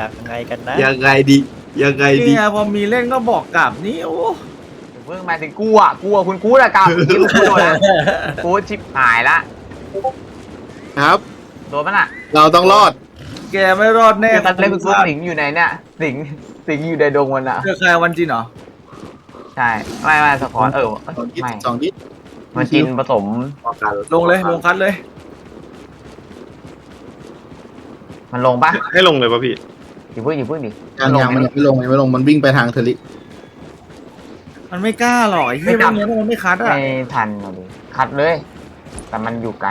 ยังไงกันนะยังไงดียังไงดีนี่ไงพอมีเล่นก็บอกกลับนี่โอ้เพิ่งมาถึงกูอะกูอะคุณกูดอะกับยิงกูโดนละกูชิบหายละครับ โดนมันอะเราต้องรอด แกไม่รอดแน่ตอนเล่นคุณกูสิงอยู่ในเนี่ยสิงสิงอยู่ในดงมันอะเจอใครวันจีนเหรอใช่ไม่ไม่สะพอนเออสองทิศไม่สองทิศมันกินผสมลงเลยลงคัดเลย มันลงปะให้ลงเลยป่ะพี่ อย่าเพิ่งอย่าเพิ่งดิยังยังมันยังไม่ลงยังไม่ลงมันวิ่งไปทางเทอริมันไม่กล้าหรอกไอ้เหี้ยพวกเนี้ยมันไม่คัดอะไม่ทันเอาดิคัดเลย แต่มันอยู่ไกล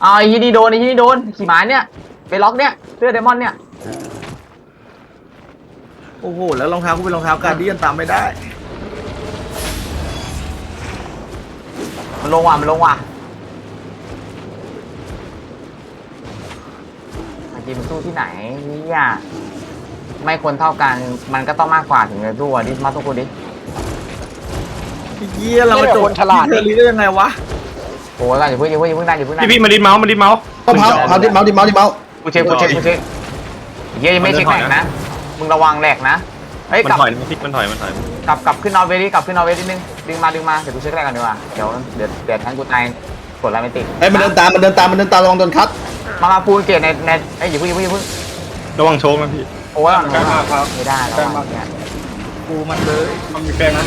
เอาไอ้ที่นี่โดนไอ้ที่นี่โดนขี่ม้าเนี่ยไปล็อกเนี่ยเสื้อเดมอนเนี่ยโอ้โหแล้วรองเท้ากูเป็นรองเท้าการเดียนตามไม่ได้มันลงว่ะมันลงว่ะมันจีมันสู้ที่ไหนเนี่ย ไม่ควรเท่ากัน มันก็ต้องมากกว่าถึงจะสู้อะดิมาสู้กูดิไอ้เหี้ยเรามาจบคนฉลาดที่เทอรี่ได้ยังไงวะโอ้ยอย่าเพิ่งอย่าเพิ่งอย่าเพิ่งได้อย่าเพิ่งได้พี่พี่มาดิดเมาส์มาดิดเมาส์เมาส์เมาส์ดิเมาส์ดิเมาส์ดิเมาส์กูเช็คกูเช็คกูเช็คเย้ยังไม่เช็คแหลกนะมึงระวังแหลกนะเฮ้ยมันกลับถอยนะพี่มันถอยมันถอยกลับกลับขึ้นนอร์เวย์ดิกลับขึ้นนอร์เวย์นิดนึงดึงมาดึงมาเดี๋ยวกูเช็คแรกกันดีกว่าเดี๋ยวเดี๋ยวเดี๋ยวทั้งกูตายกดอะไรไม่ติดไอ้ยมันเดินตามมันเดินตามมันเดินตามลองโดนคัดมามาปูนเกตในในเอ้ยอย่าเพิ่งอย่าเพิ่งอย่าเพิ่งระวังโชว์นะพี่ โอ้ยใกล้มากครับไม่ได้แล้วใกล้มากเนี่ยกูมันเลยมันมีแป้งนะ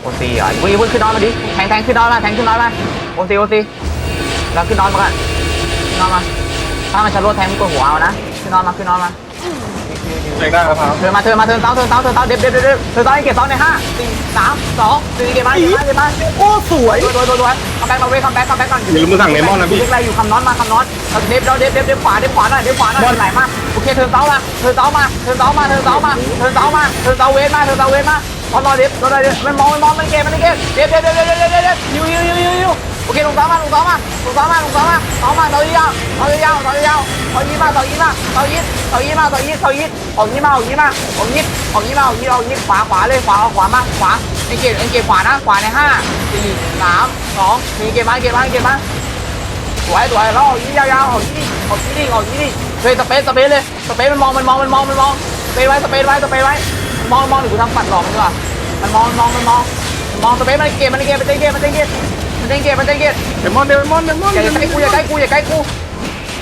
โอซีอะอย่าเพิ่งอย่าเพิ่งขึ้นนอนมาดิแทงแทงขึ้นนอนมาแทงขึ้นนอนมาโอซีโอซีแล้วขึ้นนอนมาก่อนขึ้นนอนมาถ้ามันชะโลดแทงมึงกดหัวเอานะขึ้นนอนมาขึ้นนอนมา แป้งได้ครับเทินมาเทินมาเทินเท้าเทินเท้าเทินเท้าเด็บเด็บเด็บเด็บเทินเท้าให้เก็บสองในห้าสี่สามสองหนึ่เก็บมาเก็บมาเก็บมาโอ้สวยโดยโดยโดยคัมแบ็กมาเว้ยคัมแบ็กคัมแบ็กก่อนอย่าลืมมือสั่งเลมอนนะพี่เล็กไรอยู่คำน้อนมาคำน้อนเราเด็บเราเด็บเด็บเด็บขวาเด็บขวาหน่อยเด็บขวาหน่อยไหลมาโอเคเทินเท้ามาเทินเท้ามาเทินเท้ามาเทินเท้ามาเทินเท้ามาเทินเท้าเวทมาเทินเท้าเวทมาตอนรอเด็บรอเด็บมันมองมันมองมันเกมมันเกมเด็บเด็บเด็บเด็บเด็บเด็บเด็บยิวยิวยิวยิวยิว โอเคลงเท้ามมาลงเท้ามมาลงเท้ามมาลงเท้ามมาเท้ามมาเท้ายาวเท้ายาวเท้ายาวเท้ายีมาเท้ายีมาเท้ายีเท้ายีมาเท้ายีเท้ายีออกยีมาออกยีมาออกยีออกยีมาออกยีออกยีขวาขวาเลยขวาขวามาขวาเอ็นเกตเอ็นเกตขวานะขวาในห้าสี่สามสองหนึ่งเกมมาเกมมาเกมมาสวยสวยแล้วออกยี่ยาวๆออกยี่ออกยี่นี่ออกยี่นี่เฮ้ยสเปซสเปซเลยสเปซมันมองมันมองมันมองมันมองสเปซไว้สเปซไว้สเปซไว้มองมองหรือกูทำปัดหลอกมันดีกว่ามันมองมองมันมองมองสเปซมันเกมมันเกมมันเกมมันเกม มันเกมมันเกมมันเกมเลมอนเลมอนเลมอนอย่าใกล้กูอย่าใกล้กูอย่าใกล้กู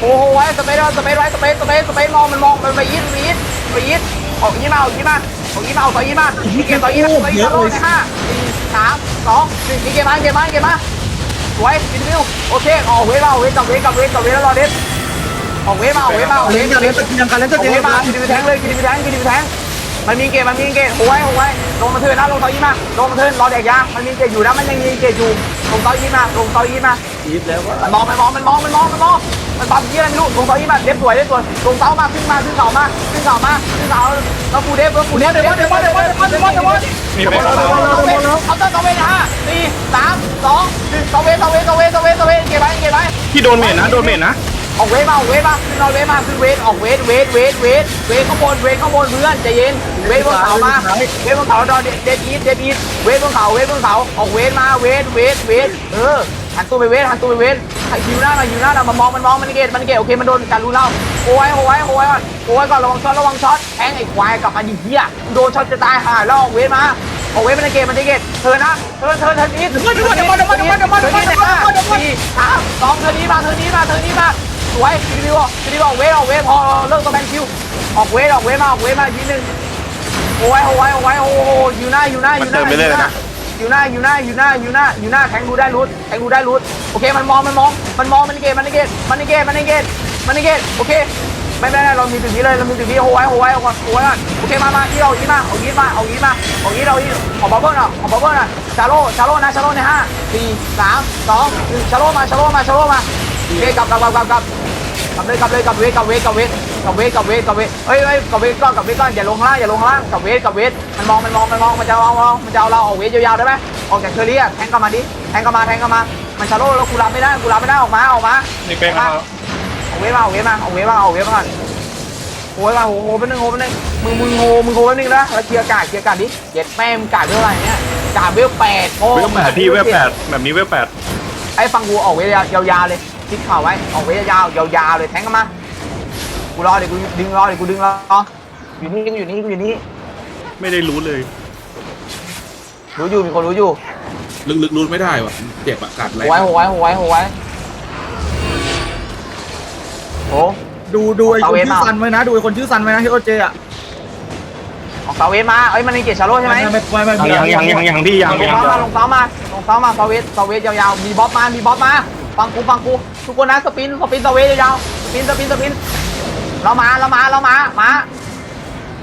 โอ้โหไว้สเปซไว้สเปซไว้สเปซสเปซสเปซมองมันมองมันไปยิดไปยิดไปยิดออกยี่มาออกยี่มาออกยี่มาออกต่อยี่มาเกมต่อยี่มาต่อยี่มาโลในห้าสี่สามสองหนึ่งเกมมาเกมมาเกมมาสวยฟินวิวโอเคออกเวทมาออกเวทกับเวทกับเวทกับเวทแล้วรอเด็ดออกเวฟมาออกเวฟมาออกเวเล่ฟนมากันเล่นตะเกียงกันเล่นอตะอกเกียงเวฟกัมานกินดิบแทงเลยกินดิบแทงกินดิบแทง มันมีเกตมันมีเกตโอ้ยโอ้ยลงมาเทินนะลงเตายี่มาลงมาเทินรอแดกยามันมีเกตอยู่นะมันยังมีเกตอยู่ลงเตายี่มาลงเตายี่มายีบแล้วมันมองมันมองมันมองมันมองมันมองมันปั๊มยี่อะไรไม่รู้ลงเสายี่มาเด็บสวยเด็บสวยลงเสามาขึ้นมาขึ้นเสามาขึ้นเสามาขึ้นเสาเราฟูเด็บเราฟูเด็บเดี๋ยวเดี๋ยวเดี๋ยวเดี๋ยวเดี๋ยวเดี๋ยวมีเป็นเขาเขาต้องเสาเวนะฮะสี่สามสองหนึ่งเสาเวเสาเวเสาเวเสาเวเสาเวเก็บไว้เก็บไว้ที่โดนเมนนะโดนเมนนะ ออกเวทมาออกเวทมาขึ้นนอนเวทมาขึ้นเวทออกเวทเวทเวทเวทเวทข้างบนเวทข้างบนเพื่อนใจเย็นเวทบนเขามาเวทบนเขาดอเด็ดเด็ดอีทเด็ดอีทเวทบนเขาเวทบนเขาออกเวทมาเวทเวทเวทเออหันตัวไปเวทหันตัวไปเวทหิวหน้าหน่อยหิวหน้าหน่อยมามองมันมองมันเกตมันเกตโอเคมันโดนการรู้เล่าโอ้ยโอ้ยโอ้ยก่อนโอ้ยก่อนระวังช็อตระวังช็อตแทงไอ้ควายกลับมาดิเหี้ยโดนช็อตจะตายห่าแล้วออกเวทมาออกเวทมันเกตมันเกตเธอนะเธอเธอเธอนี้เธอนี้เธอนี้เธอนี้สี่สามสองเธอนี้มาเธอนี้มาเธอนี้มา สวยคิวออกคิวออกเวทออกเวทพอเลิกตัวแมนคิวออกเวทออกเวทมาออกเวทมาทีนึงโอ้ยโอ้ยโอ้ยโอ้โหอยู่หน้าอยู่หน้าอยู่หน้าอยู่หน้าอยู่หน้าอยู่หน้าอยู่หน้าอยู่หน้าอยู่หน้าแทงดูได้รูทแทงดูได้รูทโอเคมันมองมันมองมันมองมันเกตมันเกตมันเกตมันเกตมันเกตโอเคไม่ไม่เรามีจุดนี้เลยเรามีจุดนี้โอ้ยโอ้ยโอ้ยโอ้ยโอเคมามาที่เราอีมาเอาอีมาเอาอีมาเอาอีเราอีขอบับเบิ้ลอะขอบับเบิ้ลอะชาโลชาโลนะชาโลในห้าสี่สามสองหนึ่งชาโลมาชาโลมาชาโลมาโอเคกลับกลับกลับกลับ กลับกลับเลยกลับเลยกลับเวทกลับเวทกลับเวทกลับเวทกลับเวทกลับเวทเฮ้ยเฮ้ยกลับเวทก่อนกลับเวทก่อนอย่าลงข้างล่างอย่าลงข้างล่างกลับเวทกลับเวทมันมองมันมองมันมองมันจะเอาเรามันจะเอาเราออกเวทยาวๆได้ไหมออกจากเชอรี่อะแทงกลับมาดิแทงกลับมาแทงกลับมามันชาโลแล้วกูรับไม่ได้กูรับไม่ได้ออกมาออกมามีแป้งครับออกเวทมาออกเวทมาออกเวทมาออกเวทมาก่อนโอ้ยมาโหโหเป็นหนึ่งโหเป็นหนึ่งมึงมึงโหมึงโหเป็นหนึ่งนะแล้วเคลียร์กาดเคลียร์กาดดิเจ็ดแม่มึงกาดเวลอะไรเนี่ยกาดเวลแปดโอ้เวลแปดพี่เวลแปดแบบนี้เวลแปดไอ้ฟังกูออกเวทยาวๆเลย คิดข่าวไว้ออกเวทยาวๆยาวๆเลยแทงกันมากูรอเดี๋ยวกูดึงรอเดี๋ยวกูดึงรออยู่นี่กูอยู่นี่กูอยู่นี่ไม่ได้รู้เลย รู้อยู่มีคนรู้อยู่ลึกๆรูดไม่ได้ว่ะเจ็บอะกัดอะไรโหไว้โหไว้โหไว้โหไว้โห ดูดูไอ้คนเอาเวทชื่อมาซันไว้นะ ดูไอ้คนชื่อซันไว้นะที่โอเจอะออกเซาเวสมาเอ้ยมันในเกตชาโร่ใช่ไหมไม่ไม่ไม่ไม่ยังยังยังยังพี่ยังลงยังเท้ามาลงเท้ามาลงเท้ามาเซาเวสเซาเวสยาวๆมีบ๊อบมามีบ๊อบมา ฟังกูฟังกูทุกคนนะสปินสปินเซาเวสยาวๆสปินสปินสปิน เรามาเรามาเรามามา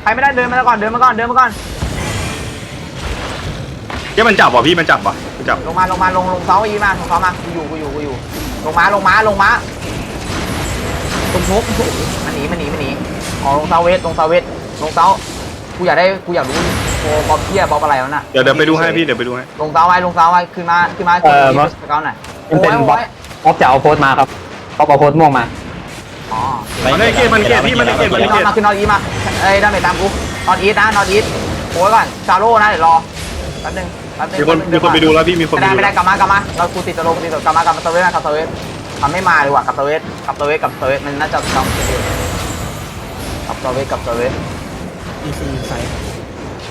ใครไม่ได้เดินมาก่อนเดินมาก่อนเดินมาก่อนเจ๊มันจับว่ะพี่มันจับว่ะมันจับลงมาลงมาลงลงเท้าอีมาลงเท้ามากูอยู่กูอยู่กูอยู่ ลงมาลงมาลงมาผมพกมันหนีมันหนีมันหนีอ๋อลงเท้าเวสลงเท้าเวสลงเท้ากูอยากได้กูอยากรู้โอ้บอบเพี้ยบอบอะไรวะน่ะเดี๋ยวเดี๋ยวไปดูให้พี่เดี๋ยวไปดูให้ลงเท้าไว้ลงเท้าไว้ขึ้นมาขึ้นมาขึ้นมาสเกลหน่อย มันเป็นโอ้ยบล็อกโอ้ยบล็อกจะเอาโพสต์มาครับบล็อกเอาโพสต์ม่วงมาอ๋อมันได้เกตมันเกตพี่มันได้เกตมันขึ้ได้นเกตมาขึ้นนอตอีมาเอ้ยดาเมจตามกูนอตอีทนะนอตอีทโอ้ยก่อนชาโร่นะเดี๋ยวรอแป๊บนึงแป๊บนึงมีคนมีคนไปดูแล้วพี่มีคนไม่ไปได้ดูไม่ได้กลับมากลับมาเรากูติดตะลงติดตะกลับมากลับมาเซเว่นนะกลับเซเว่นทำไม่มาดีกว่ากลับเซเว่นกลับเซเว่นกลับเซเว่นมันน่าจะต้องกลับเซเว่นกลับเซเว่นอีซีไซ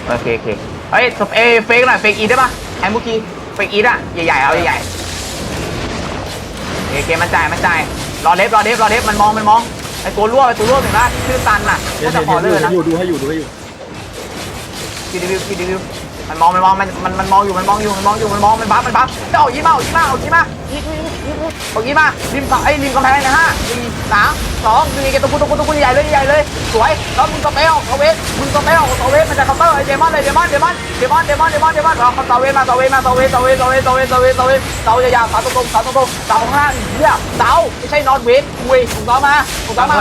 โอเคโอเคเฮ้ยสเปเอเฟกหน่อยเฟกอีได้ปะไอ้เมื่อกี้เฟกอีอะใหญ่ๆเอาใหญ่ๆ โอเคมันจ่ายมันจ่ายรอเล็บรอเล็บรอเล็บมันมองมันมองไอ้ตัวรั่วไอ้ตัวรั่วเห็นปะชื่อตันน่ะเดี๋ยก็วจะขอเลื่อนนะอยู่ดูให้อยู่ดูให้อยู่พีดีวิวพีดีวิวมันมองมันมองมันมันมันมองอยู่มันมองอยู่มันมองอยู่มันมองมันบัฟมันบัฟจะออกยี่มาออกยี่มาออกยี่มายี่ยี่ยี่ออกยี่มาริมเสาไอ้ริมกำแพงนะฮะสี่สามสองหนึ่งเกตตะกุตะกุตะกุใหญ่เลยใหญ่เลยสวยแล้วมึงก็ไปออกเสาเว สมึงก็ไปออกเสาเวสมันจะเคาน์เตอร์ไอเดมอนเลยเดมอนเดมอนเดมอนเดมอนเดมอนเดมอนเราเสาเวสมาเสาเวสมาเสาเวสเสาเวสเสาเวสเสาเวสเสาเวสเสาเวสเสายาวๆสาตรงๆสาตรงๆเสาข้าเหี้ยเสาไม่ใช่นอนเวสคุยถูกต้องมาถูกต้องมา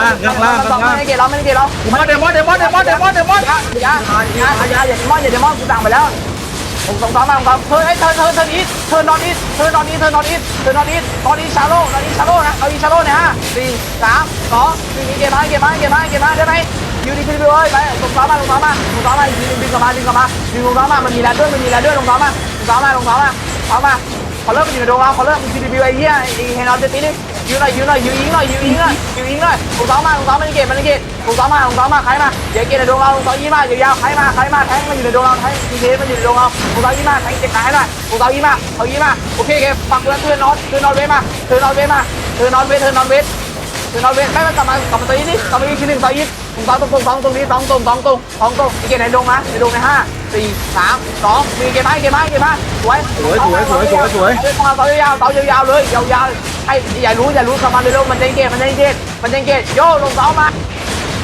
ไม่เกตเราไม่เกตเรามาเดมอนเดมอนเดมอนเดมอนเดมอนอย่าอย่าอย่าอย่าอย่าเดมอนอย่าเดมอนกูสั่งไปแล้วผมสองสามมาผมเธอไอ้เธอเธอเธออีทเธอนอนอีทเธอนอนอีทเธอนอนอีทเธอนอนอีทตอนนี้ชาโร่ตอนนี้ชาโร่นะตอนนี้ชาโร่เนี่ยฮะสี่สามสองหนึ่เกมมาเกมมาเกมมาเกมมาได้ไหม ยูดีพีดีเลยไปลงซ้อมมาลงซ้อมมาลงซ้อมมาดึงดึงกลับมาดึงกลับมาดึงลงซ้อมมามันมีแรงด้วยมันมีแรงด้วยลงซ้อมมาลงซ้อมมาลงซ้อมมาซ้อมมาขอเริ่มมันอยู่ในดวงเราขอเริ่มพีดีพีไอ้เหี้ยไอ้เฮนอตตีนี่ยืนหน่อยยืนหน่อยยืนยิงหน่อยยืนยิงหน่อยยืนยิงหน่อยลงซ้อมมาลงซ้อมมาในเกมมันในเกมลงซ้อมมาลงซ้อมมาใครมาเดี๋ยวเกมในดวงเราลงซ้อมยี่มายาวใครมาใครมาแทงมันอยู่ในดวงเราแทงทีเทมันอยู่ในดวงเราลงซ้อมยี่มาแทงเจ็บขาให้หน่อยลงซ้อมยี่มาเอายี่มาโอเคโอเคปักเตือนเตือนนอนเตือนนอนเวทมาเตือนนอนเวทมาเตือนนอนเวทเตือนนอนเวทเตือนนอนเวทไม่มันกลับมากลับมาตัวนี้นี่กลับมาอีกทีหนึ่งต่อยี่ สองตรงตรงสองตรงนี้สองตรงสองตรงสองตรงอีกเกมในดวงนะในดวงในห้าสี่สามสองมีเกมไหมเกมไหมเกมไหมสวยสวยสวยสวยสวยสวยเตาเต่ายาวเตายาวเลยยาวๆไอ้อย่ารู้อย่ารู้กับมันเร็วๆมันเจงเกตมันเจงเกตมันเจงเกตโย่ลงเท้ามา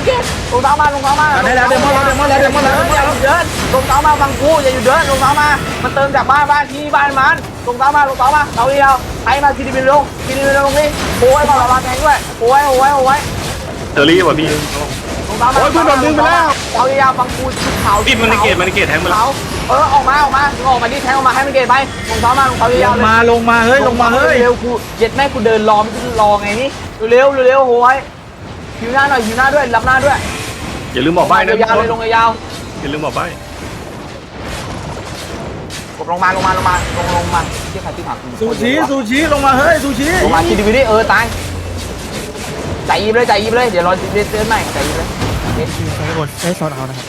เกตลงเท้ามาลงเท้ามาได้แล้วเดมอนแล้วเดมอนแล้วเดมอนแล้วอย่าเดินลงเท้ามาฟังกูอย่าอยู่เดินลงเท้ามา มันเติมจากบ้านบ้านที่บ้านมันลงเท้ามาลงเท้ามาเท้ายาวไอ้มาทีดีบินลงทีดีบินลงนี่โอ้ยบอกเราแทงด้วยโอ้ยโอ้ยโอ้ยเทอรี่ว่ะพี่ มาโอ้ยเพื่อนโดนดึงไปแล้วเท้ายาวฟังกูเขาพี่มันได้เกตมันได้เกตแทงมาแล้วเขาเออออกมาออกมาออกมาดิแทงออกมาให้มันเกตไปลงเท้ามาลงเท้าลยาวงเลยมาลงมาเฮ้ยลงมาเฮ้ยเร็วกูเย็ดแม่กูเดินรอไม่รู้รอไงนี่เร็วเร็วโหยหิวหน้าหน่อยหิวหน้าด้วยรับหน้าด้วยอย่าลืมบอกใบนะยาวเลยลงยาวอย่าลืมบอกใบกดลงมาลงมาลงมาลงลงมาที่ใครที่ผักซูชิซูชิลงมาเฮ้ยซูชิลงมาคิดดีวิดีเออตายใจยีบเลยใจยีบเลยเดี๋ยวรอเตือนใหม่ใจยีบเลย ใช้โซนเอานะครับ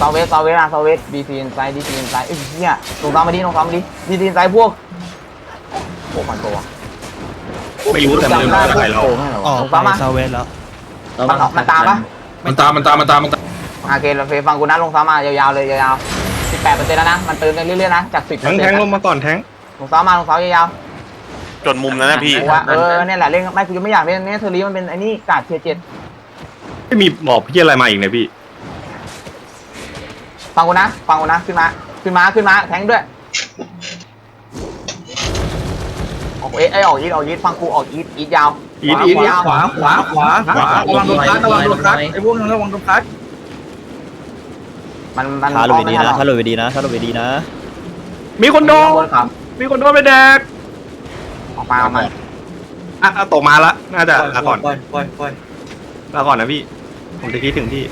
ซาเวสซาเวสนะซาเวสบีซีนไซด์ดีซีนไซด์เอ้ยเนี่ยลงตามมาดิลงตามมาดิดีซีนไซด์พวกพวกมันตัวไม่รู้แต่มันเล่นอะไรเราลงตามมาซาเวสแล้วมันมันตามปะมันตามมันตามมันตามมันตามโอเคเราเฟฟังกูนะลงซ้ำมายาวๆเลยยาวๆ18เปอร์เซ็นต์แล้วนะมันเติมไปเรื่อยๆนะจาก10เปแทอร์งเซ็แทนงต์ลงมาก่อนแทงลงซ้ำมาลงซ้ำยาวจนมุมแล้วนะพี่ๆว่าเออเนี่ยแหละเล่นไม่กูจะไม่อยากเล่นเนี่ยเทอรี่มันเป็นไอ้นี่กาดเทียเจ็ด ไม่มีบอกพี่อะไรมาอีกเนี่ยพี่ ฟังกูนะ ฟังกูนะ ขึ้นมา ขึ้นมา ขึ้นมา แทงด้วยออกเอ้ไอยออกยีดออกยีดฟังกูออกยีดยีดยาวอีทอีท ยาวขวาขวาขวาขวาระวังโดนคัดระวังโดนคัดไอ้พวกนั้นระวังโดนคัดมันมันถ้าหลุดดีนะถ้าหลุดดีนะถ้าหลุดดีนะ มีคนโดนบนครับมีคนโดนไปแดกออกมาออกมาอะอะตกมาละน่าจะลาก่อนปล่อยปล่อยปล่อยลาก่อนนะพี่ ผมจะคิดถึงพี่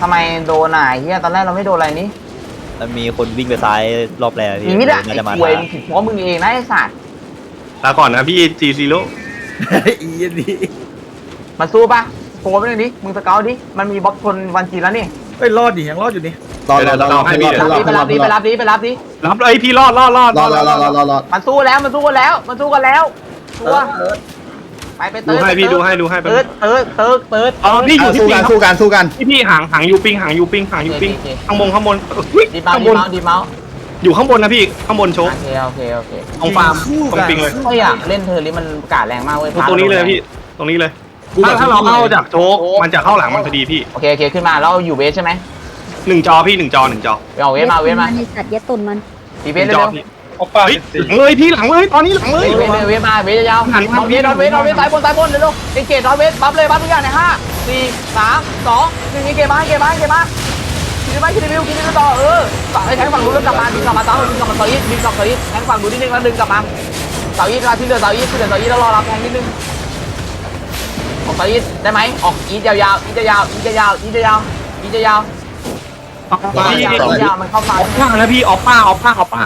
ทำไมโดนอะเฮียตอนแรกเราไม่โดนอะไรนี่มันมีคนวิ่งไปซ้ายรอบแรกพี่มีมิดอะน่าไอ้จะมาป่วยช้ามึงผิดเพราะมึงเองนะไอ้สัตว์ลาก่อนนะพี่จีซีโร่อีดีมันสู้ปะโผล่ไปหน่อยดิมึงสเกลดิมันมีบล็อกคนวันจีนแล้วนี่เอ้ยรอดดิยังรอดอยู่นี่รอรอรอรอให้รอดให้รอดไปให้รรัอบดดิไปรับดิไปรับดิรับเลยพี่รอดรอดรอดรอรอรอรอรอรอมันสู้แล้วมันสู้กันแล้ว มันสู้กันแล้วตัว ไปไปดูเติร์ดให้พี่ดูให้ดูให้ไปเติร์ดเติร์ดเติร์ดเติร์ดอ๋อพี่อยู่อะที่สู้ปิกังนครับสู้กันสู้กันพี่พี่ห่างห่างอยู่ปิงห่างอยู่ปิงห่างอยู่ปิงข้างบนข้างบนอุ๊ยดีเมาข้างดีบนเมาดีเมาอยู่ข้างบนนะพี่ข้างบนโชโอว์เคโอเคโอเคตรงฟาร์มตรงปิงเลยไม่อยากเล่นเธอร์ลิมันกาดแรงมากเว้ยตรงนี้เลยพี่ตรงนี้เลยกูถ้าแบบถ้าเราเข้าจากโชว์มันจะเข้าหลังมันพอดีพี่โอเคโอเคขึ้นมาแล้วอยู่เวสใช่ไหมหนึ่งจอพี่หนึ่งจอหนึ่งจอไปเอาเวสมาเวสมาในสัตว์ยัดตุนมันดีหเวสนึ่งเร็ จอวพี่เฮ้ยหลังเลยพี่หลังเลยตอนนี้หลังเลย เวสเวสมาเวสยาวหันมา เอาเวสนอนเวสนอนเวสสายบนสายบนเร็วๆเกตนอนเวสบัฟเลยบัฟทุกอย่างในห้าสี่สามสองหนึ่งเกตมาเกตมาเกตมาคิดได้ไหมคิดได้วิวคิดได้ต่อเออต่อให้แทงฝั่งนู้นแล้วกลับมาดึงกลับมาเสาดึงกลับมาเสาอีทดึงกลับเสาอีทแทงฝั่งนู้นนิดนึงแล้วดึงกลับมาเสาอีทมาที่เหลือเสาอีทที่เหลือเสาอีทแล้วรอรับแทงนิดนึงออกเสาอีทได้ไหมออกอีทยาวๆอีทยาวๆอีทยาวๆอีทยาวๆอีทยาวๆพี่อีทยาวๆมันเข้าอซ้ายอกป้าแล้วพี่ออกป้าออกป้าออกป้า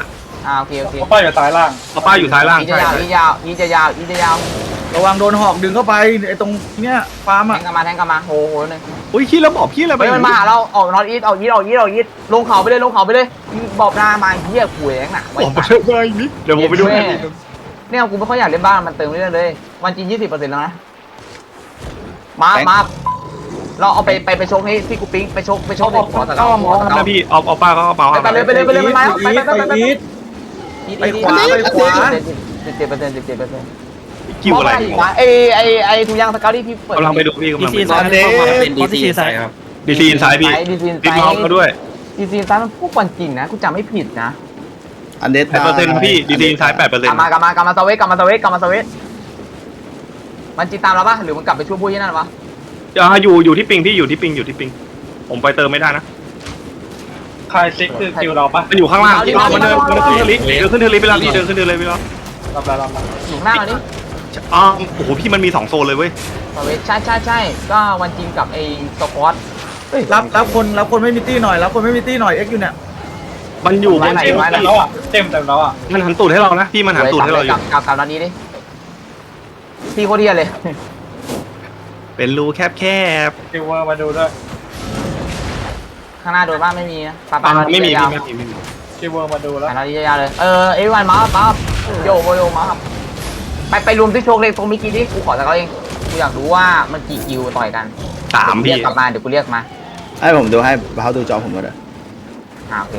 อ่าโอเคโอเคออกป้าอยู่ซ้ายล่างออกป้าอยู่ซ้ายล่างอีจะใช่ยาวอีจะยาวอีจะยาวอีจะยาวระวังโดนหอกดึงเข้าไปไอ้ตรงเนี้ยฟาร์มแทอะงกลับมาแทงกลับมาโอ้โหหนึ่งอุ้ยขี้แล้วบอกขี้อะไรไปเฮ้ยมันมาหาเราออกนอตอีทออกอีทออกอีทออกอีทลงเขาไปเลยลงเขาไปเลยบอกหน้ามาเหี้ยขู่แรงน่ะบอกไปเลยนี่เดี๋ยวผมไปดูให้เนี่ยกูไม่ค่อยอยากเล่นบ้านมันเติมเรื่อยๆเลยวันจริงยี่สิบเปอร์เซ็นต์แล้วนะมามาเราเอาไปไปไปชกให้ที่กูปิ๊งไปชกไปชกก็ก็มองนะพี่ออกออกป้าก็เมาไปเลยไปเลยไปเลยไปเลยไปไปไปไปอีทไป ขวาไปขวาสิบเจ็ดเปอร์เซ็นต์สิบเจ็ดเปอร์เซ็นต์คิวอะไรวะไอไอไอทุกอย่างสเกลที่พี่เปิดกำลังไปดูพี่กำลังไปดูอันนี้ดีซีใส่ครับดีซีอินไซด์พี่ดีซีนติดไซเมาส์มาด้วยดีซีนไซมันพวกวันจริงนะกูจำไม่ผิดนะอันเดแปดเปอร์เซ็นต์พี่ดีซีอินไซด์แปดเปอร์กเซ็นลับต์มากลับมากลับมาสวิตกลับมาสวิตกลับมาสวิตมันจีตามเราปะหรือมันกลับไปช่วยผู้ยี่นั่นวะจะอยู่อยู่ที่ปิงพี่อยู่ที่ปิงอยู่ที่ปิง ผมไปเติมไม่ได้นะ ใครซิกคือคิวเราปะมันอยู่ข้างล่างพี่มันเดินมันขึ้นเทอร์ลิเดินขึ้นเทอร์ลิไปแล้วพี่เดินขึ้นเทอร์ลิไปแล้วอยู่หน้าเรานี่อ๋อโอ้โหพี่มันมีสองโซนเลยเว้ยสวิตใช่ใช่ใช่ก็วันจริงกับไอ้สควอตรับรับคนรับคนไม่มีตี้หน่อยรับคนไม่มีตี้หน่อยเอ็กอยู่เนี่ยมันอยู่บนไหนเต็มไหนพี่เต็มเต็มแล้วอะมันหันตูดให้เรานะพี่มันหันตูดให้เราอกลัยู่บกลับกลับตอนนี้ดิพี่โคตรเดียเลย เป็นรูแคบแคบคิวเวอร์มาดูด้วย ข้างหน้าโดนบ้างไม่มีนะปาๆอ่าปาไม่มียาวไม่มีไม่มีคิวเวอร์มาดูแล้วเราดียาวเลยเออเอวันมาปั๊บโยโยมาครับไปไปรวมที่โชคเลยตรงมิกี้ดิกูขอจากเขาเองกูอยากรู้ว่ามันกี่คิวต่อยกันสามเรีพี่ยกกลับมาเดี๋ยวกูเรียกมาให้ผมดูให้เขาดูจอผมก็ได้อ่าโอเค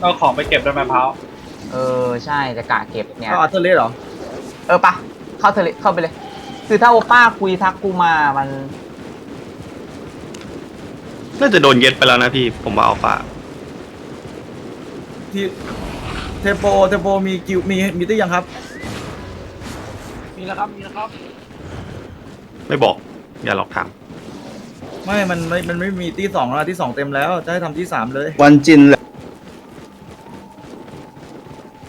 เอาของไปเก็บด้วยมะพร้าวเออใช่จะกะเก็บเนี่ย ก็อัลเทอร์เลสเหรอ เออปะเข้าเทเลเข้าไปเลย คือถ้าโอป้าคุยทักกูมามัน น่าจะโดนเย็ดไปแล้วนะพี่ ผมว่าเอาฟ้าที่เทโปเทโปมีกิวมีมีตี้ยังครับ มีแล้วครับ มีแล้วครับ ไม่บอก อย่าหลอกถามไม่มันไม่มันไม่มีตี้สองแล้วที่สองเต็มแล้ว จะให้ทำที่สามเลยวันจินเลย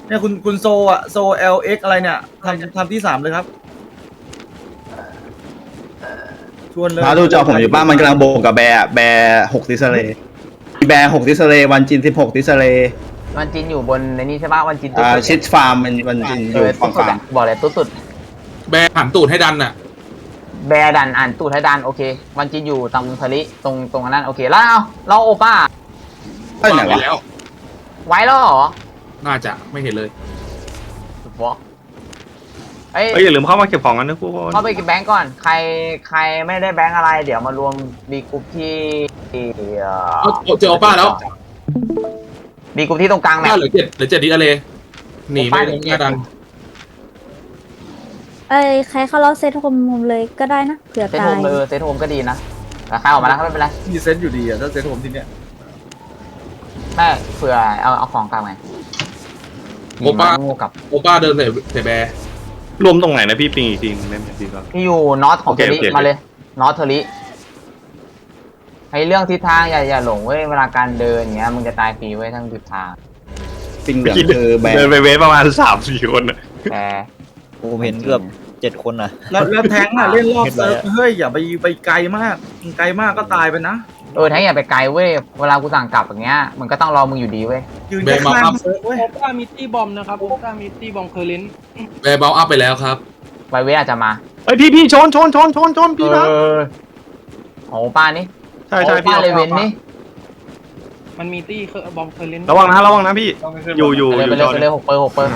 เนี่ยคุณคุณโซอะโซ LX อะไรเนี่ยทำทำที่สามเลยครับ ชวนเลยเขาดูจอผมอยู่บ้านมันกำลังโบกกับแบร์แบร์หกดิสเลย์แบร์หกดิสเลย์วันจินสิบหกดิสเลย์วันจินอยู่บนในนี้ใช่ปะวันจินตุ๊อ่าสุดชิดฟาร์มมันวันจินอเอยู่อฝั่ตุ๊งสุดฟาร์อะมบอกเลยตุ๊สุด แบร์หันตูดให้ดันน่ะ แบร์ดันอ่านตูดให้ดันโอเค วันจินอยู่ตรงทะลิตรงตรงนั้นโอเคแล้วเอาเราโอป้าไปไหนไปวะแล้วไว้แล้วเหรอ น่าจะไม่เห็นเลยบอก เอ้ยเอ้ยอย่าลืมเข้ามาเก็บของกันนะพวกคนเข้าไปแบงก์ก่อน ใครใครไม่ได้แบงก์อะไร เดี๋ยวมารวมบีกรุ๊ปที่เอ่เอาเอาเจอโอป้าแล้วบีกรุ๊ปที่ตรงกลางแมป้าปเหลือเจ็ดเหลือเจ็ดดิอะไรหนีไม่โอป้าลงหน้าดันเอ้ยใครเข้าเราเซตโฮมผมเลยก็ได้นะเผื่อเซตตาโฮยมเลยเซตโฮมก็ดีนะราคาออกมาแล้วก็ไม่เป็นไรมีเซตอยู่ดีอะถ้าเซตผมที่เนี้ยแม่เผื่อเอาเอาของกลางไงโอป้างูกับโอป้าเดินใส่ใส่แบร์ รวมตรงไหนนะพี่ปิงอีกทีนึงได้ไหมพี่ก็ ที่อยู่นอตของโอเทเคอริโอเค มาเลยนอตเทอริไอเรื่องทิศทางอย่าอย่าหลงเว้ยเวลาการเดินอย่างเงี้ยมึงจะตายฟรีเว้ยทั้งทิศทางปิงเหลืองคือแบเดินร์ไปเวทประมาณสามสี่คนน่ะแต่ผมเห็นเกือบเจ็ดคนนะ แล้วแล้วแทงค์อะเล่นรอบเห็นไหมเซิร์ฟเฮ้ยอย่าไปไปไกลมากไกลมากก็ตายไปนะ เออแท้งอย่าไปไกลเว้ย เวลากูสั่งกลับอย่างเงี้ย มันก็ต้องรอมึงอยู่ดีเว้ย ยืนแค่ข้างเซิร์ฟเว้ยโอป้ามีตี้บอมนะครับโอป้ามีตี้บอมเคอร์ลินแบร์เบลอัพไปแล้วครับ ไวเว้ยอาจจะมา เฮ้ยพี่พี่ชนชนชนชนชนพี่นะเออโอ้ป้านี่ใช่ใช่โอ้พี่ป้าเลเวนนี่ มันมีตี้เคยบอมเคยเล่นระวังนะระวังนะพี่ต้องไปขึ้นอยู่อยู่ไปอเลยยู่ไปจเลยอไปเลยหกเปอร์หกเปอร์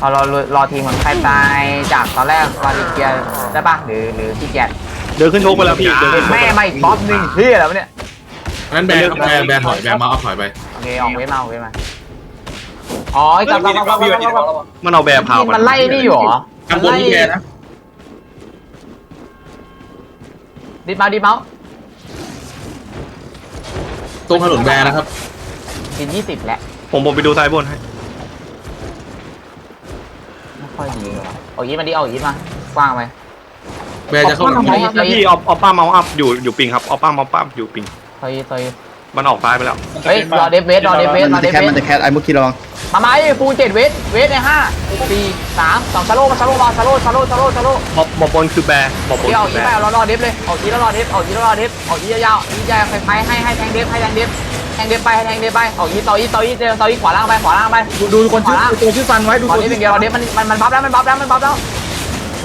เอารอรอทีมมันใครตายจากตอนแรกวาลิเกียได้ปะหรือหรือพี่แกต เดินขึ้นโชกไปแล้วพี่เดินขึ้นโชกแม่ไปแล้ว มาอีกบ๊อบหนึ่งเฮียแล้วะเนี่ยงั้นแบร์ครับแบร์แบร์ถอยแบร์มาเอาถอยไป โอเคออกเวทมาออกเวทมาอ๋อกลับกลับกลับกลับกลับกลับกลับมันเอาแบร์พาวมันไล่นี่อยู่เหรอข้างบนนี่แบร์นะ ดิดเมาส์ดิดเมาส์ตรงถนนแบร์นะครับ กินยี่สิบแล้วผมผมไปดูซ้ายบนให้ไม่ค่อยดีเลยว่ะเอายี้มาดิเอายี้มากว้างไป แบร์จะเข้าหลังไปไหมพี่เอาเอาป้าเมาส์อัพอยู่อยู่ปิงครับเอาป้าเมาส์อัพอยู่ปิงซอยซอยมันออกซ้ายไปแล้วเฮ้ยรอเดฟเวสรอเดฟเวสรมัอนเดจะฟแคทเวมันสจะแคทไอ้มุกคีระวังมาไหมฟูเจ็ดเวสเวสในห้าสี่สามสองชาโลมาชาโลรอชาโลชาโลชาโลชาโลบอบบอบบนคือแบร์บอบบนเดี๋ยวเอาคืออีแบไปร์รอรอเดฟเลยเอาอีแล้วรอเดฟเอาอีแล้วรอเดฟเอาอียาวๆอียาวไปไปให้ให้แทงเดฟให้แทงเดฟแทงเดฟไปให้แทงเดฟไปเอาอีต่ออีต่ออีเจอต่ออีขวาล่างไปขวาล่างไปดูดูคนชื่อตัวชื่อซันไว้ดูตอนตัวนี้ชื่เป็นอเดียวรอเดฟมันมันมันบัฟแล้วมันบัฟแล้วมันบัฟแล้ว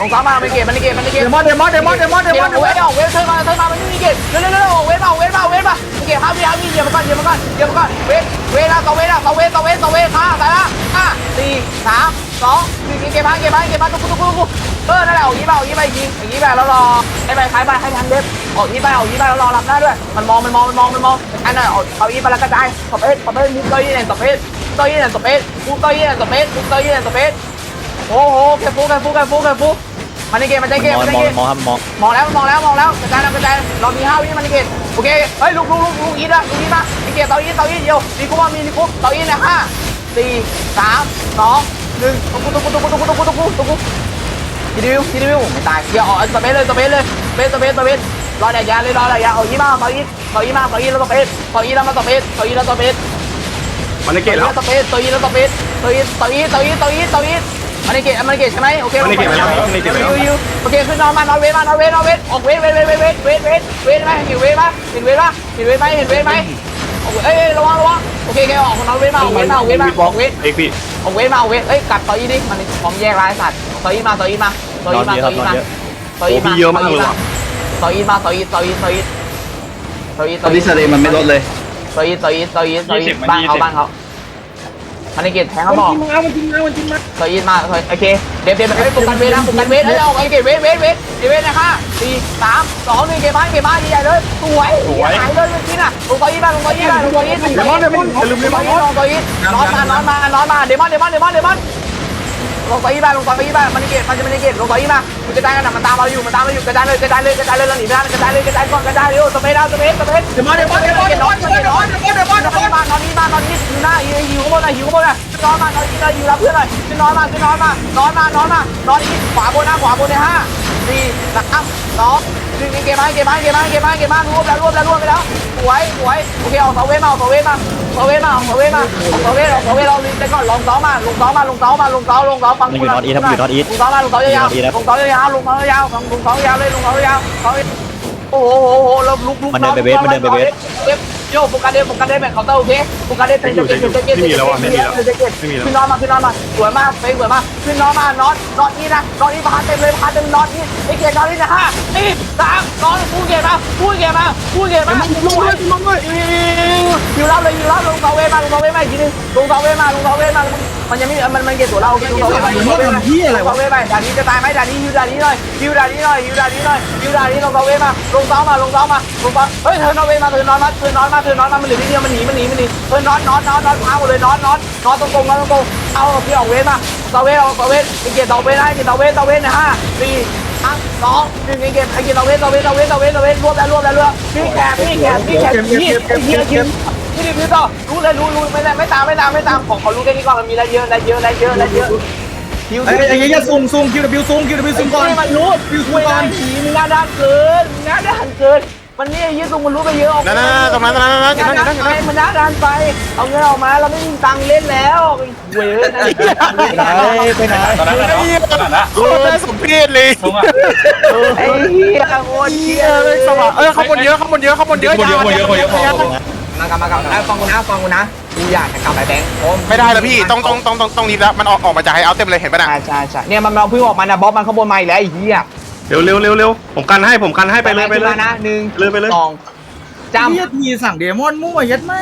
ลงซ้อมมาไม่เก็บมันไม่เก็บมันไม่เก็เดบมอนเดมอนเดมอนเดมอนเดมอนเดเดี๋ยวมอนเวทออกเวทเทิร์นมาเทิร์นมามันไม่มีเก็บเร็วเร็วเร็วออกเวทมาออกเวทมาออกเวทมาเก็บห้าวิห้าวิเดี๋ยวมาก่อนเดี๋ยวมาก่อนเดี๋ยวมาก่อนเวทเวทละต่อเวทละต่อเวทต่อเวทต่อเวทห้าไปละห้าสี่สามสองหนึ่งเก็บมาเก็บมาเก็บมาตุ๊กตุ๊กตุ๊กตุ๊กเออนั่นแหละออกยี่ไปออกยี่ไปยิงอย่างนี้ไปแล้วรอให้ไปท้ายไปให้ทันเด็บออกยี่ไปออกยี่ไปแล้วรอรับได้ด้วยมันมองมันมองมันมองมันมองอันนั้นเอาเอายี่ไปแล้วกระจายต่อเวทต่อเวทมุกต่อยี่เนี่ยต่อเวทต่อยี่เนี่ยต่อเวทมุกต่อยี่เนี่ยต่อเวทมุกต่อยี่เนี่ยต่อเวทโอ้โหแกฟูแกฟูแกฟูแกฟู มันในเกมมันในเกมมองมันในมองเกมมองครับมองมองแล้วมองแล้วมองแล้วกระจายกระจายเรามีห้าวิมันเกตโอเคเฮ้ยลุกลุกลุกลุกอีทอะลุกอีทมามีเกตเตาอีทเตาอีทเดียวมีคุมามีมีคุเตาอีทนะห้าสี่สามสองหนึ่งตุ๊กตุ๊กตุ๊กตุ๊กตุ๊กตุ๊กตุ๊กตุ๊กตุ๊กทีดิวทีดิวไม่ตายเดี๋ยวเอาสเปซเลยสเปซเลยสเปซสเปซสเปซรอแดดยาเลยรอแดดยาเอาอีมาเตาอีทเตาอีมาเตาอีทแล้วสเปซเตาอีทแล้วมาสเปซเตาอีทแล้วสเปซ มันได้เกตแล้วสเปซเตาอีทแล้วสเปซเตาอีทเตาอีทเตาอีทเตาอีทเตาอีท มันเกตมันเกตใช่ไหมโอเคมันได้เกตไปแล้วมันได้เกตไปแล้วยูโอเคขึ้นนอนมานอนเวทมานอนเวทนอนเวทออกเวทเวทเวทเวทเวทเวทเวทเวทไหมเห็นเวทไหมเห็นเวทไหมเห็นเวทไหมเห็นเวทไหมโอเคเอ้ยระวังระวังโอเคแกออกนอนเวทมาออกเวทมาออกเวทมาออกเวทเอ้ยพี่ออกเวทมาออกเวทเอ้ยกัดต่ออีดิมันพร้อมแยกลายสัตว์ต่ออีมาต่ออีมาต่ออีมาต่ออีมาต่ออีโอ้มาพี่เยอะมากเลยว่ะต่ออีมาต่ออีต่ออีต่ออีต่ออีตอนนี้เสเลมันไม่ลดเลยต่ออีต่ออีต่ออีต่ออีบ้านเขาบ้านเขา มันในเกตแทงเขาบอกมันจริงมามันจริงมาต่อยินมาโอเคเดี๋ยวเดี๋ยวไปปลุกกันเวทนะปลุกกันเวทแล้วเอาไอ้เกตเวทเวทเวทเวทนะห้าสี่สามสองหนึ่งเกตบ้านเกตบ้านใหญ่เลยสวยหายเลยเมื่อกี้น่ะลงต่อยินมาลงต่อยินมาลงต่อยินเดมอนเดมอนอย่าลืมเดมอนลงต่อยินนอนมานอนมานอนมาเดมอนเดมอนเดมอนเดมอน ลงซอยยี่บ้าลงซอยกี่บ้ามันเกตมันจะมันเกตลงซอยยี่บ้ามันกระจายกันนะมันตามเราอยู่มันตามเราอยู่กระจายเลยกระจายเลยกระจายเลยเราหนีไม่ได้กระจายเลยกระจายก่อนกระจายเร็วสเปซเอาสเปซสเปซเดมาเดมอนเดมอนเดมอนเดมอนเดมอนเดมอนเดมอนนอนมานอนนี่มานอนนี่อยู่หน้าอยู่หิวข้างบนนะหิวข้างบนนะนอนมานอนนี่เลยอยู่รับเพื่อนเลยจะนนอนมาจะนอนมานอนมานอนมานอนนี่ขวาบนนะขวาบนในห้าสี่สามสอง หนึ่งเกมมาเกมมาเกมมาเกมมาเกมมารวบแล้วรวบแล้วรวบไปแล้วสวยสวยโอเคออกเสาเวทมาออกเสาเวทมาเสาเวทมาออกเสาเวทมาออกเสาเวทออกเสาเวทเราลิงไปก่อนลงเสามาลงเสามาลงเสามาลงเสาลงเสาฟังมันอยู่นอตอีทครับอยู่นอตอีทลงเสามาลงเสายาวๆลงเสายาวๆลงเสายาวๆลงเสายาวเลยลงเสายาวเสา โอ้โหโอ้โหเราลุกลุกมันเดินไปเวทมันเดินไปเวทโยโฟกัสเดนโฟกัสเดนแบบเคาน์เตอร์โอเคโฟกัสเดนเป็นจะเก็บจะเก็บขึ้นนอนมาขึ้นนอนมาสวยมากเฟ้สวยมากขึ้นนอนมานอนนอนนี่นะนอนนี่พาเต็มเลยพาเต็มนอนนี่ไอ้เกียร์นอนนี่นะห้าสี่สามนอนพูดเกียร์มาพูดเกียร์มาพูดเกียร์มาลงด้วยลงด้วยอยู่รับเลยอยู่รับลงเสาเวมาลงเสาเวมาอีกทีนึงลงเสาเวมาลงเสาเวมามันยังไม่มันมันเกียร์ตัวเราลงเสาเว มาลงเสาเวมาที่อะไรลงวะเสาเวมาด่านนี้จะตายไหมด่านนี้ยูด่านนี้หน่อยยูด่านนี้หน่อยยูด่านนี้หน่อยยูด่านนี้ลงเสาเวมาลงเสามาลงเสามาลงเสาเฮ้ยเธอนอนเวมาเธอนอนมาเธอนอนมาเธอนอนมามันเหลือนิดเดียวมันหนีมันหนีมันหนีเธอนอนนอนนอนนอนพังหมดเลยนอนนอนนอนตรงตรงนอนตรงตรงเอาพี่ออกเวมาเสาเวเอาเสาเวไอเกียร์เสาเวได้เกียร์เสาเวเสาเวนะห้าสี่สามสองหนึ่งไอเกียร์ไอเกียร์เสาเวเสาเวเสาเวเสาเวเสาเวรวบแล้วรวบแล้วรวบพี่แกพี่แกพี่แกพี่พี่ พี่พี่พี่ต่อรู้เลยรู้รู้ไม่ได้ไม่ตามไม่ตามไม่ตามของเขอรู้แค่นี้ก่อนมันมีอะไรเยอะอะไรเยอะอะไรเยอะอะไรเยอะคิวไอ้ไอ้ยัยซูมซูมคิวดับบิวซูมคิวดับบิวซูมก่อนมันรู้คิวซูคุมก่อนผีมึงหน้าด้านเกินมึงหน้าด้านเกินมันนี่ยี่สุมันรู้ไปเยอะออกนั่นตรงนั้นตรงนั้นตรงนั้นหน้านั่นด้านั่นนไปนั่นมันน้าด้านไป เอาเงินออกมาเราไม่มีตังค์เล่นแล้วเว้ยไปไหนไปไหนตอนนั้นนะตอนนั้นนะโคตรน่าสมเพชเลยไอ้เหี้ยโคตรเหี้ยเลยสว่างเออข้างบนเยอะข้างบนเยอะข้างบนเยอะคนเยอะคนเยอะคนเยอะ มากลับมากลับแล้วฟังกูนะฟังกูนะกูอยากจะกลับไปแบงค์ผมไม่ได้แล้วพี่ต้องต้องต้องต้องต้องรีบแล้วมันออกออกมาจากไฮเอาเต็มเลยเห็นป่ะน่ะใช่ใช่ใช่เนี่ยมันเราเพิ่งออกมานะบ๊อบมันข้างบนมาอีกแล้วไอ้เหี้ยเร็วเร็วเร็วเร็วผมกันให้ผมกันให้ไปเลยไปเลยขึ้นมานะหนึ่งเลยไปเลยสองจำเฮียทีสั่งเดมอนมั่วยัดแม่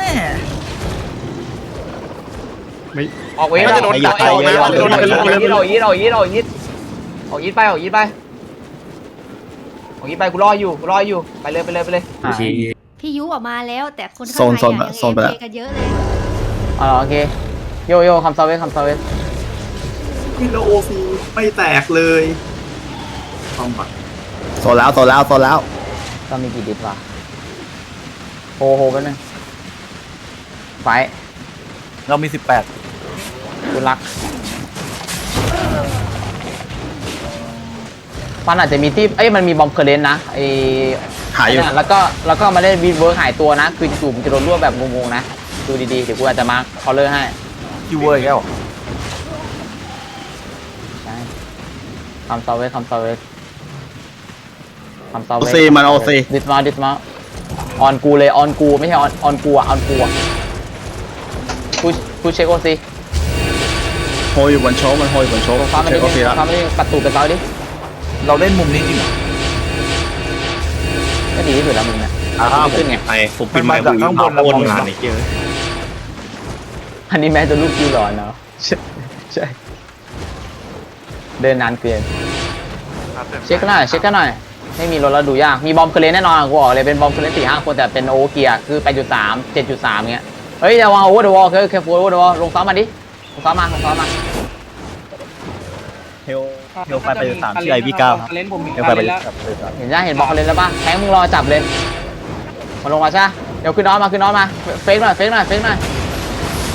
ออกเวทมันจะโดนอดัอกกออกนะมันจะโดนอดัอกกออกนะยีดออกยีดออกยีดออกยีดออกยีดไปออกยีดไปออกยีดไปกูรออยู่กูรออยู่ไปเลยไปเลยไปเลยโอเค พี่ยุออกมาแล้วแต่คนข้างโซนในโซนอะยังโซนไปแล้วเอฟกันเยอะเลยอ๋อโอเคโยโย่คำซาเวสคำซาเวสวิโลโอซีไม่แตกเลยต้องปัดโซนแล้วโซนแล้วโซนแล้วก็มีกี่ดิสวะโฮโฮแป๊บนึงไฟเรามีสิบแปดคุณรัก มันอาจจะมีที่ เอ้ย มันมีบอมเคอร์เรนต์นะไอหายอยู่ เนี่ยแล้วก็ แล้วก็มาเล่นวีเวิร์กหายตัวนะ คือจู่ๆมันจะโดนรวบแบบงงๆนะ ดูดีๆ เดี๋ยวกูอาจจะมาคอลเลอร์ให้ คิวเวอร์อีกแล้วใช่คำซาเวสคำซาเวสคำซาโอเวสซีมันโอซีดิสมาดิสมาออนกูเลยออนกูไม่ใช่ออนออนกูอะออนกูอะกูกูเช็คโอซีโฮอยู่บนโชว์มันโฮอยู่บนโชว์ฟ้ามันเช็ดิคโอซีแล้วฟ้ามันดิกระตุกกระเตาดิ เราเล่นมุมนี้จริงเหรอ ก็ดีที่สุดแล้วมึงเนี่ยอ่าขึ้นไงไอ้ผมปิดไมค์ผมข้างบนแล้วมองงานอีกเยอะอันนี้แม้จะลูกคิวหลอนเนาะใช่ใช่เดินนานเกินเช็คกันหน่อยเช็คกันหน่อยไม่มีรถแล้วดูยากมีบอมเคอร์เรนต์แน่นอนกูบอกเลยเป็นบอมเคอร์เรนต์สี่ห้าคนแต่เป็นโอเกียร์คือ8.3 7.3เงี้ยเฮ้ยอย่าวางโอเวอร์เดอะวอลเคแคฟูโอเวอร์เดอะวอลลงซ้อมมาดิลงซ้อมมาลงซ้อมมาเฮล เฮลไฟไปสามที่ไอพีเก้าครับ เล่นผมมีเฮลไฟการไปเล่นแล้วครับเห็นจ้าเห็นบอลเคอร์เรนต์แล้วป่ะแทงมึงรอจับเลยมาลงมาใช่ปะเดี๋ยวขึ้นน้อยมาขึ้นน้อยมาเฟกหน่อยเฟกหน่อยเฟกหน่อย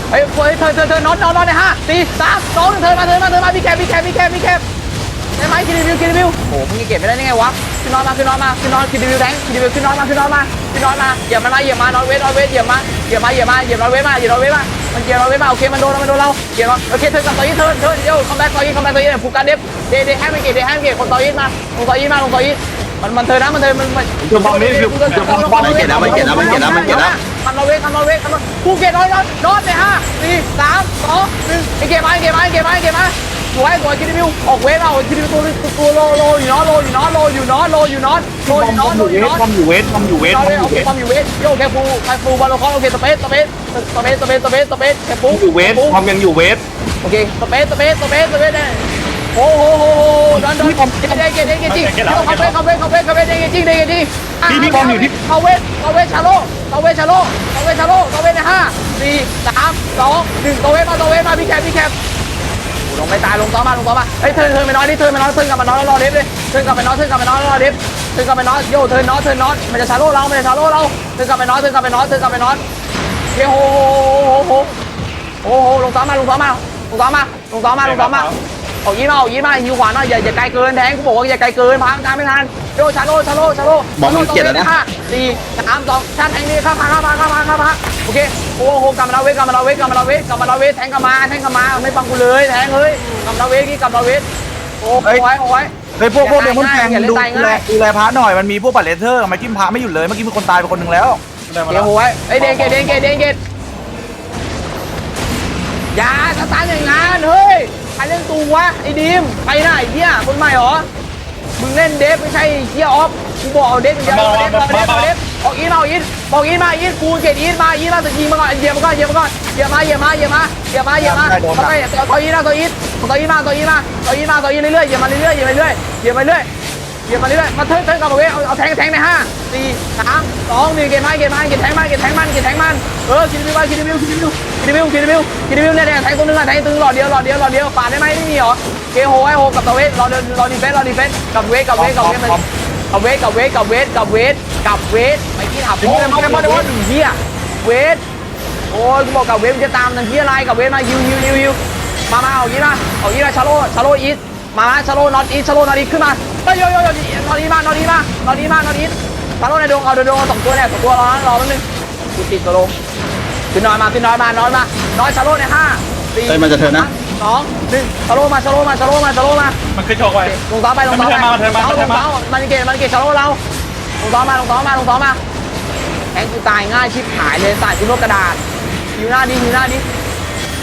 เฮ้ยเฮ้ยเธอเธอเธอน็อตน็อตน็อตในห้าสี่สามสองหนึ่งเธอมาเธอมาเธอมาพี่แคปพี่แคปพี่แคปพี่แคปได้ไหมคิดรีวิวคิดรีวิวโอ้โหมึงจะเก็บไม่ได้ยังไงวะขึ้นนอนมาขึ้นนอนมาขึ้นนอนคิดรีวิวแดงคิดรีวิวขึ้นนอนมาขึ้นนอนมาขึ้นนอนมาเหยียบมันมาเหยียบมานอนเวทนอนเวทเหยียบมาเหยียบมาเหยียบมาเหยียบนอนเวทมาเหยียบนอนเวทมา มันเหยียบนอนเวทมาโอเคมันโดนมันโดนเราเหยียบมาโอเคเธอกลับต่อยีเธอเธอเดี๋ยวคัมแบ็กต่อยีคัมแบ็กต่อยีเนี่ยผูกกันเด็บเดเดให้มันเกตเดให้มันเกตคนต่อยีมาลงต่อยีมาลงต่อยีมันมันเธอนะมันเธอมันมันคือมองนี่คือคือมองมันเก็บแล้วมันเก็บแล้วมันเก็บแล้วมันเก็บแล้วคันนอร์เวย์คันนอร์เวย์คันนอร์ภูเก็ตนอนนอยน้อนเลยห้าสี่สามสองหนึ่งไอเกมมาไอเกมมาไอเกมมาไอเกมมา สวยสวยคิดรีวิวออกเวทเอาคิดรีวิวตัวตัวโลโลอยู่นอนโลอยู่นอนโลอยู่นอนโลอยู่นอนโลอยู่นอนโลอยู่นอนคอมอยู่เวทคอมอยู่เวทนคออนมอยู่เวทความอยู่เวทโยแคฟูแคฟูบอลลูคอนโอเคสเปซสเปซสเปซสเปซสเปซสเปซแคฟูอยู่เวทคอมยังอยู่เวทโอเคสเปซสเปซสเปซสเปซเนี่ยโอ้โหโหโหดอนดอนเด้เกเด้เกจริงเข้าเวทเข้าเวทเข้าเวทเข้าเวทเด้เกจริงเด้เกจริงเข้าเวทเข้าเวทชาโลเข้าเวทชาโลเข้าเวทชาโลเข้าเวทในห้าสี่สามสองหนึ่งตัวเวทมาตัวเวทมาพี่แคปพี่แคป ลงไปตายลงต่อมาลงต่อมาเฮ้ยเทิร์นเทิร์นไปน้อยนี่เทิร์นไปน้อยเทิร์นกลับมาน้อยแล้วรอดิฟเลยเทิร์นกลับไปน้อยเทิร์นกลับไปน้อยแล้วรอดิฟเทิร์นกลับไปน้อยโย่เทิร์นน้อยเทิร์นน้อยมันจะชาโลเรามันจะชาโลเราเทิร์นกลับไปน้อยเทิร์นกลับไปน้อยเทิร์นกลับไปน้อยเฮ้โหโหโหโหโหลงต่อมาลงต่อมาลงต่อมาลงต่อมาลงต่อมา ออกยีมาออกยีมายิวขวาหน่อยอย่าอย่าไกลเกินแทงกูบอกว่าอย่าไกลเกินพังตามไม่ทันโย่ชาโลชาโลชาโลบอลมันเกลียดแล้วนะห้าสี่สามสองชาแทงนี่ข้ามมาข้ามมาข้ามมาข้ามมาโอเคโอ้โหกลับมาเราเวทกลับมาเราเวทกลับมาเราเวทกลับมาเราเวทแทงกลับมาแทงกลับมาไม่ฟังกูเลยแทงเฮ้ยกลับมาเราเวทนี่กลับมาเราเวทโอ้โหไว้โอ้ไว้เฮ้ยพวกพวกเดมอนแฟงอย่าเล่นดูตายดูแลง่ายดูแลพระหน่อยมันมีพวกบัตรเลเทอร์มาจิ้มพระไม่หยุดเลยเมื่อกี้มีคนตายไปคนหนึ่งแล้วเดี๋ยวโอ้ไว้ไอ้ยเดนเกตเดนเกตเดนเกตอย่าสตาร์ทอย่างนั้นเฮ้ย ใครเล่นตูวะไอ้ดีมไปไหนเฮียคนใหม่เหรอมึงเล่นเดฟไม่ใช่เฮียออฟกูบอกเอาเดฟอย่างเดียวเอาเดฟเอาเดฟเอาเดฟออกอีทมาออกอีทบอกอีทมาอีทกูเกตอีทมาอีทมาแต่ยิงมาก่อนเหยียบมาก่อนเหยียบมาก่อนเหยียบมาเหยียบมาเหยียบมาเหยียบมาเหยียบมาต่อไปต่ออีทนะต่ออีทต่ออีทมาต่ออีทมาต่ออีทมาต่ออีทเรื่อยๆเหยียบมาเรื่อยๆเหยียบมาเรื่อยๆเหยียบมาเรื่อย เหยียบมาเรื่อยๆมาเทิร์นเทิร์นกลับมาเว้ยเอาเอาแทงแทงในห้าสี่สามสองหนึ่งเกตมาเกตมาเกตแทงมันเกตแทงมันเกตแทงมันเออคิดรีวิวคิดรีวิวคิดรีวิวคิดรีวิวคิดรีวิวคิดรีวิวเนี่ยเนี่ยแทงตัวนึงอะแทงตัวนึงหลอดเดียวหลอดเดียวหลอดเดียวปาดได้ไหมไม่มีเหรอเกโฮไอโฮกับตัวเวทรอเดินรอดีเฟนรอดีเฟนกับเวทกับเวทกับเวทมันกับเวทกับเวทกับเวทกับเวทกับเวทไปที่ถับโอ้ยมาโดนเฮียเวทโอ้ยกูบอกกับเวทมันจะตามนังเฮียอะไรกับเวทมายิวยิวยิวยิวมามาเอายีมาเอายีมาชาโลชาโลอีท มาชาโลนอตอีทชาโลนอตอีทขึ้นมาไปโยโยโยนอตอีมานอตอีมานอตอีมานอตอีทชาโลในดวงเอาดวงสองตัวเนี่ยสองตัวรอรอแป๊บนึงกูติดตัวลงขึ้นน้อยมาขึ้นน้อยมานอนมาน้อยชาโลในห้าสี่เฮ้ยมันจะเทิร์นนะสองหนึ่งชาโลมาชาโลมาชาโลมาชาโลมามันขึ้นโชว์ไปลงต่อไปลงต่อไปมันเทิร์นมามันเทิร์นมาลงต่อมันเกตมันเกตชาโลเราลงต่อมาลงต่อมาลงต่อมาแทงกูตายง่ายชิบหายเลยสายกูลบกระดาษอยู่หน้าดิอยู่หน้าดิ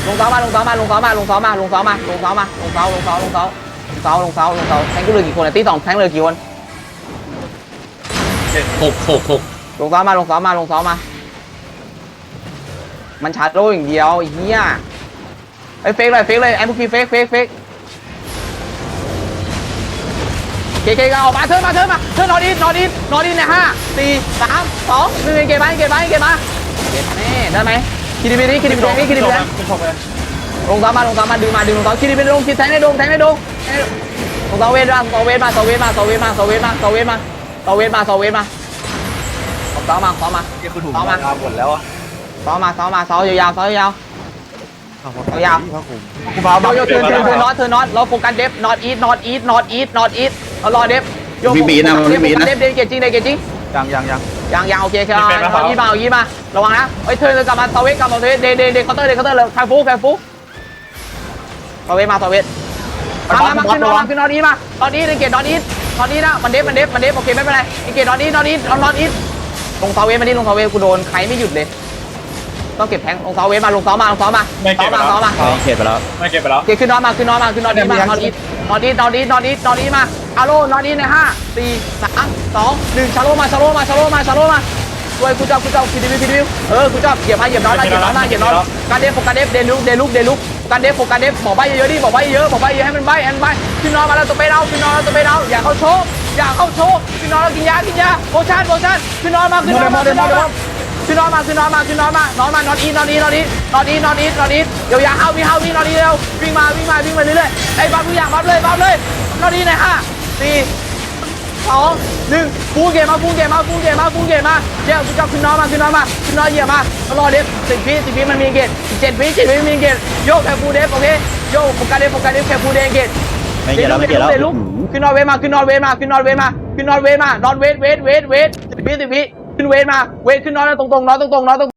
ลงเสามาลงเสามาลงเสามาลงเสามาลงเสามาลงเสามาลงเสาลงเสาลงเสาลง เสาลงเสาลงเสาแทงกูเหลือกี่คนอะตีสองแทงเหลือกี่คนเจ็ดหกหกหกลงเสามาลงเสามาลงเสามา มันชาร์จโลอย่างเดียวไอ้เหี้ยไอ้เฟกเลยเฟกเลยไอ้พวกพี่เฟกเฟกเฟกเกเกก็ออกมาเทิร์นมาเทิร์นมาเทิร์นนอดินนอดินนอดินในห้าสี่สามสองหนึ่งเกมมาเกมมาเกมมาเกมแน่ได้ไหมคิดดีไปดิคิดดีไปดิคิดดีไปดิ ลงเสามาลงเสามาดึงมาดึงลงเสาคิดดีไปดิลงคิดแทงในดงแทงในดงลงเสาเวทมาเสาเวทมาเสาเวทมาเสาเวทมาเสาเวทมาเสาเวทมาเสาเวทมาเสาเวทมาเสามาเสามาเฮียคุณถูกเอามาหมดแล้วอะซ้อมมาซ้อมมาซ้อมยาวๆซ้อมยาวๆยาวกูพาๆโยโย่เทิร์นเทิร์นเทิร์นน็อตเทิร์นน็อตเราโฟกัสเดฟน็อตอีทน็อตอีทน็อตอีทน็อตอีทเรารอเดฟโยพี่บีนะพี่บีนะเดฟเดฟเกจจริงเดฟเกจจริงยังยังยังยังยังโอเคครับเอายี่มาเอายี่มาระวังนะเฮ้ยเทิร์นกลับมาเซเวกกลับมาเซเวเดเดเดเคาน์เตอร์เดเคาน์เตอร์เลยแฟฟูแฟฟู เซเวมาเซเวมามามาขึ้นน็อตมาขึ้นน็อตอีทมาน็อตอีทเกจน็อตอีทน็อตอีทนะมันเดฟมันเดฟมันเดฟโอเคไม่เป็นไรเกจน็อตอีทน็อตอีทน็อตอีทลงเซเวมาดิลงเซเวกูโดนใครไม่หยุดเลยต้องเก็บแทงลงเสาเวทมาลงเสามาลงเสามาเสามาเสามาเขตไปแล้วไม่เก็บไปแล้วโอเคขึ้นนอนมาขึ้นนอนมาขึ้นนอนดีมานอนดีนอนดีนอนดีนอนดีนอนดีมาอาโลนอนดีในห้าสี่สามสองหนึ่งชาโลมาชาโลมาชาโลมาชาโลมาช่วยกูจับกูจับคิดดิวิคิดดิวิเออกูจับเหยียบมาเหยียบน้อยมาเหยียบน้อยมาเหยียบน้อยการเดฟโฟกัสเดฟเดลุกเดลุกเดลุก การเดฟโฟกัสเดฟบอกใบเยอะๆดิบอกใบเยอะบอกใบเยอะให้มันใบให้มันใบขึ้นนอนมาแล้วตัวไปเอาขึ้นนอนแล้วตัวไปเอาอย่าเข้าโชว์อย่าเข้าโชว์ขึ้นนอนแล้วกินยากินยาโมชั่นโมชั่นขึ้นนอนมาขึ้นนอนมาขึ้นนอนมาขึ้นนอนมาขึ้นนอนมาขึ้นนอนมานอนมานอนอีนอนอีนอนอีนอนอีนอนอีนอนอีเดี๋ยวยาเข้าวิ่งเข้าวิ่งนอนอีเร็ววิ่งมาวิ่งมาวิ่งมาเรื่อยๆไอ้บัฟทุกอย่างบัฟเลยบัฟเลยนอนอีในห้าสี่ สองหนึ่งฟูเกมมาฟูเกมมาฟูเกมมาฟูเกมมาเดี๋ยวกูจะขึ้นนอนมาขึ้นนอนมาขึ้นนอนเหยียบมารอเดฟสิบวิสิบวิมันมีเกตเจ็ดวิเจ็ดวิมีเกตโยกแค่ฟูเดฟโอเคโยกโฟกัสเดฟโฟกัสเดฟแค่ฟูเดฟเกตไม่เกี่ยวแล้วไม่เกี่ยวแล้วลุกขึ้นนอนเวทมาขึ้นนอนเวทมาขึ้นนอนเวทมาขึ้นนอนเวทมานอนเวทเวทเวทเวทสิบวิสิบวิขึ้นเวทมาเวทขึ้นนอนตรงๆนอนตรงๆนอนตรง